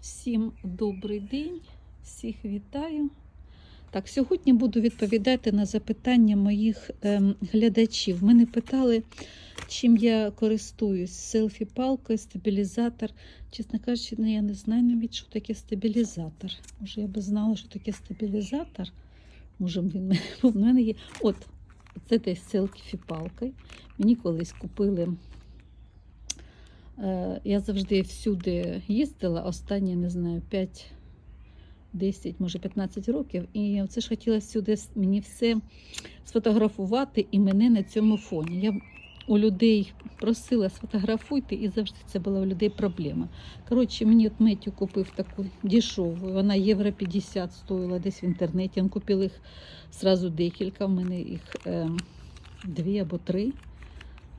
Всім добрий день, всіх вітаю. Так, сьогодні буду відповідати на запитання моїх ем, глядачів. Мене питали, чим я користуюсь: селфі-палкою, стабілізатор. Чесно кажучи, я не знаю навіть, що таке стабілізатор. Може, я би знала, що таке стабілізатор. Може, він у мене є. От, це десь селфі-палкою. Мені колись купили. Е, Я завжди всюди їздила, останні, не знаю, 5, 10, може 15 років. І це ж хотілося сюди мені все сфотографувати і мене на цьому фоні. Я у людей просила сфотографуйте, і завжди це була у людей проблема. Коротше, мені от Меттю купив таку дешеву, вона євро 50 стоїла десь в інтернеті. Він купив їх зразу декілька, в мене їх е, дві або три.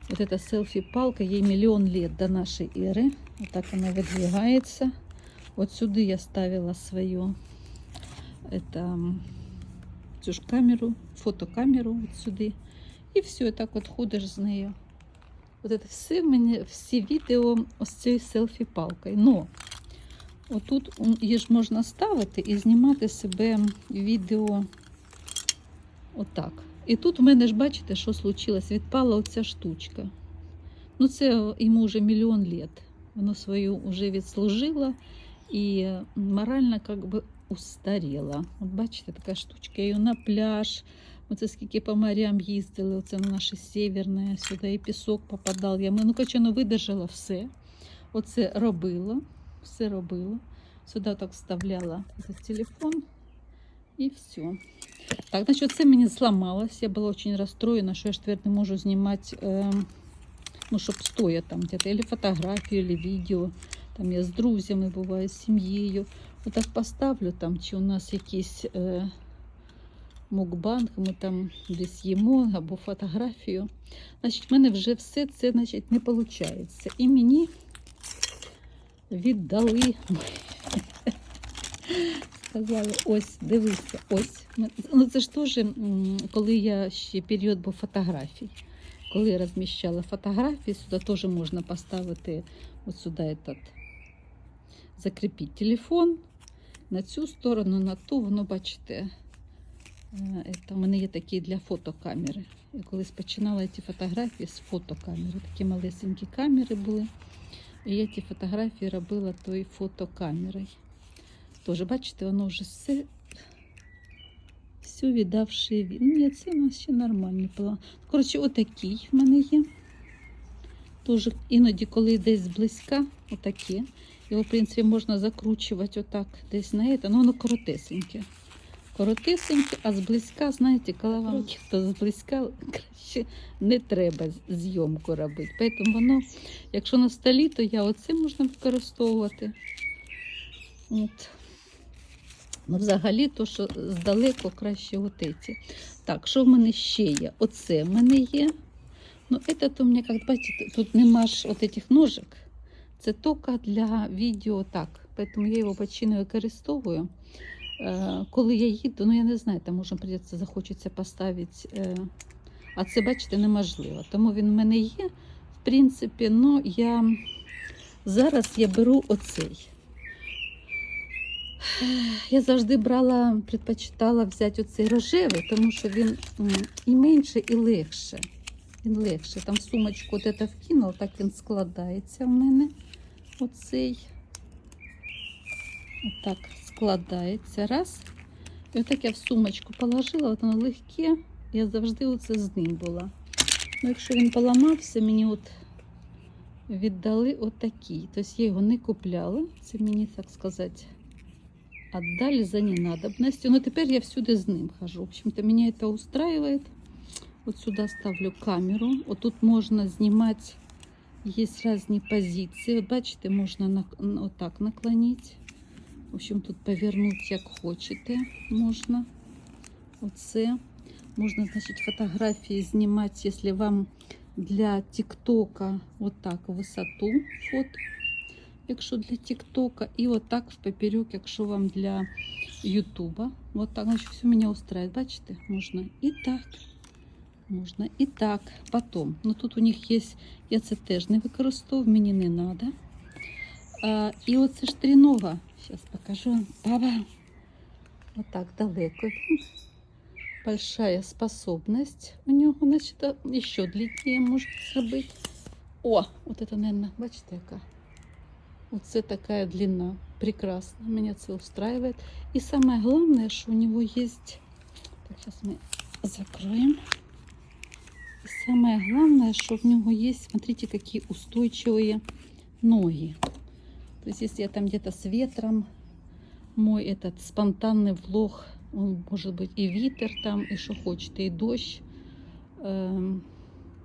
Вот эта селфі-палка, ей миллион лет до нашей эры. Вот так она выдвигается. Вот сюда я ставила свою это, м, цю ж камеру, фотокамеру вот сюди. І все, і так от ходиш з нею. От це все в мене, всі відео ось цією селфі-палкою. Но отут м, її ж можна ставити і знімати себе відео отак. І тут в мене ж бачите, що случилось? Відпала оця штучка. Ну, це йому вже мільйон літ. Воно свою вже відслужило і морально как би устаріла. От бачите, така штучка. І на пляж. Оце скільки по морям їздили, оце на наше северне, сюди і пісок попадав. Я ну, воно видержало все. Оце робила, все робила. Сюди так вставляла этот телефон і все. Так, значить, це мені зламалось. Я була дуже розстроєна, що я тепер не можу знімати, е, ну, щоб стоя там где-то, или фотографію, или відео. Там я з друзями буваю, з сім'єю. Отак поставлю там, чи у нас якийсь е, мукбанк, ми там десь їмо, або фотографію. Значить, в мене вже все це значить, не виходить. І мені віддали. Сказали, ось, дивися, ось. Ну, це ж теж, коли я ще період був фотографій. Коли я розміщала фотографії, сюди теж можна поставити от сюди этот, закріпити телефон на цю сторону, на ту, воно, бачите, е, это, у мене є такі для фотокамери. Я колись починала ці фотографії з фотокамери. Такі малесенькі камери були. І я ті фотографії робила тою фотокамерою. Тоже, бачите, воно вже все, все віддавши від. Ні, це у нас ще нормальний план. Коротше, отакий в мене є. Тоже іноді, коли десь зблизька, отакі. Його, в принципі, можна закручувати отак десь на це, ну воно коротесеньке. Коротесеньке, а зблизька, знаєте, коли вам то зблизька краще не треба зйомку робити. Тому воно, якщо на столі, то я оце можна використовувати. От. Ну, взагалі, то, що здалеку краще отеці. Так, що в мене ще є? Оце в мене є. Ну, це то у мене, як бачите, тут нема ж от этих ножик. Це тільки для відео так. Тому я його почти не використовую. Е, коли я їду, ну я не знаю, там може придеться, захочеться поставити. Е, а це, бачите, неможливо. Тому він в мене є. В принципі, ну я зараз я беру оцей. Я завжди брала, предпочитала взяти оцей рожевий, тому що він і менше, і легше. Він легше. Там сумочку от это вкинула, так він складається в мене. Оцей. Отак складається. Раз. І отак я в сумочку положила, от воно легке. Я завжди оце з ним була. Ну, якщо він поламався, мені от віддали отакий. Тобто я його не купляла. Це мені, так сказати, отдали за ненадобностью. Но теперь я всюди з ним хожу. В общем-то, меня это устраивает. Вот сюда ставлю камеру. Вот тут можно снимать, есть разные позиции. Вот бачите, можна на, на- вот так наклонить. В общем, тут повернуть як хочете можна. Оце. Можна, значить, фотографії знімати, якщо вам для тіктока отак висоту фото якщо для Тіктока, і отак в поперек, якщо вам для Ютуба. От так, значить, все мене устраивает. Бачите, можна і так, можна і так. Потом, ну тут у них є, я це теж не використовую, мені не треба. А, і оце ж трінога Сейчас покажу. Папа. Вот так далеко. він. Большая способность у нього, значить, а, ще длиннее може зробити. О, вот это, наверное, бачите, яка. Оце такая длина. Прекрасно. Меня це устраивает. И самое главное, что у него есть... Так, сейчас мы закроем. И самое главное, что в него есть, смотрите, какие устойчивые ноги. То есть, если я там где-то с ветром, мой этот спонтанный влог, он может быть и вітер там, і що хочете, і дощ.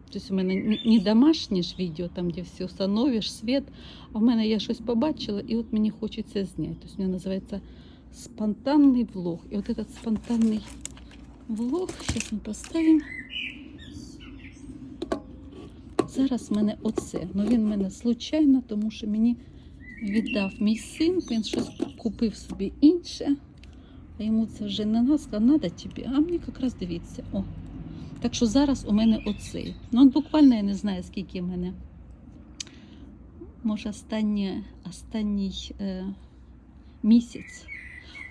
Ем, Тобто у мене не- домашнє ж відео, там, де все встановиш, світ, а в мене я щось побачила, і от мені хочеться зняти. Тобто, воно називається спонтанний влог. І от этот спонтанний влог, зараз ми поставимо. Зараз в мене оце. Ну він в мене случайно, тому що мені віддав мій син, він щось купив собі інше. А йому це вже не надо, сказав, надо тобі, а мені якраз дивіться. О. Так що зараз у мене оцей. Ну, от буквально я не знаю, скільки в мене. Може, останнє, останній е, місяць.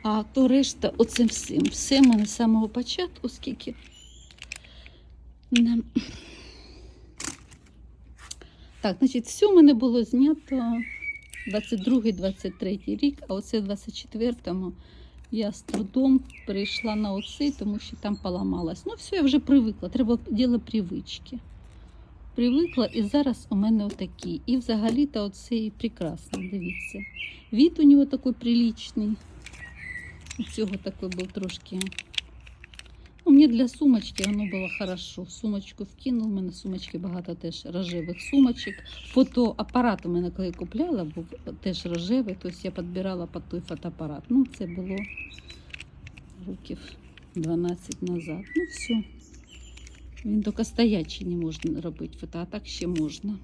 А то решта оцим всім. Все в мене з самого початку, скільки. Да. Так, значить, все в мене було знято 22-23 рік, а оце в 24-му я з трудом перейшла на оцей, тому що там поламалась. Ну, все, я вже привикла. Треба діло привички. Привикла, і зараз у мене отакий. І взагалі-то оцей прекрасний, дивіться. Від у нього такий приличний. У цього такий був трошки. Мені для сумочки воно було хорошо. Сумочку вкинув, у мене сумочки багато теж рожевих сумочок. Фотоапарат у мене, коли купляла, був теж рожевий, тобто я підбирала під той фотоапарат. Ну, це було років 12 назад. Ну, все. Він тільки стоячий не можна робити фото, а так ще можна.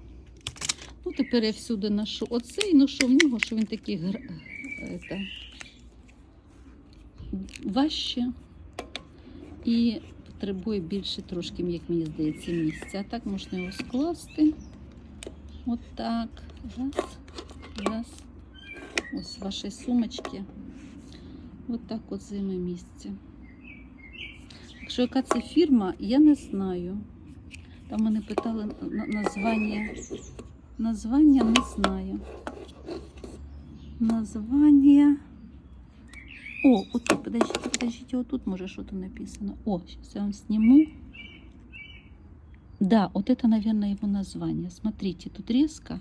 Ну, тепер я всюди ношу оцей, ну що в нього, що він такий гр... это, важче і потребує більше трошки, як мені здається, місця. А так можна його скласти. Отак. Раз, раз. Ось в вашій сумочці. Отак от займе місце. Якщо яка це фірма, я не знаю. Там мене питали названня. Названня не знаю. Названня. О, вот тут, подождите, подождите, вот тут может что-то написано. О, сейчас я вам сниму. Да, вот это, наверное, его название. Смотрите, тут резко.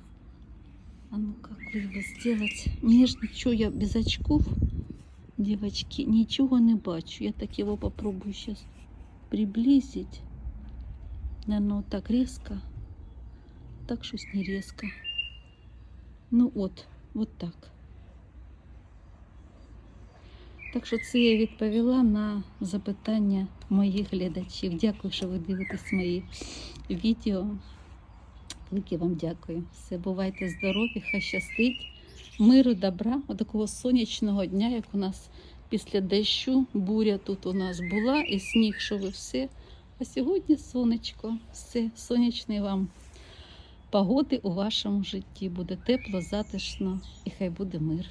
А ну как его сделать? Мне ж ничего, я без очков, девочки, ничего не бачу. Я так его попробую сейчас приблизить. Наверное, вот так резко. Так щось не резко. Ну от, вот так. Так що це я відповіла на запитання моїх глядачів. Дякую, що ви дивитесь мої відео. Велике вам дякую. Все, бувайте здорові, хай щастить. Миру, добра, такого сонячного дня, як у нас після дощу, буря тут у нас була, і сніг, що ви все. А сьогодні сонечко, все, сонячний вам погоди у вашому житті. Буде тепло, затишно і хай буде мир.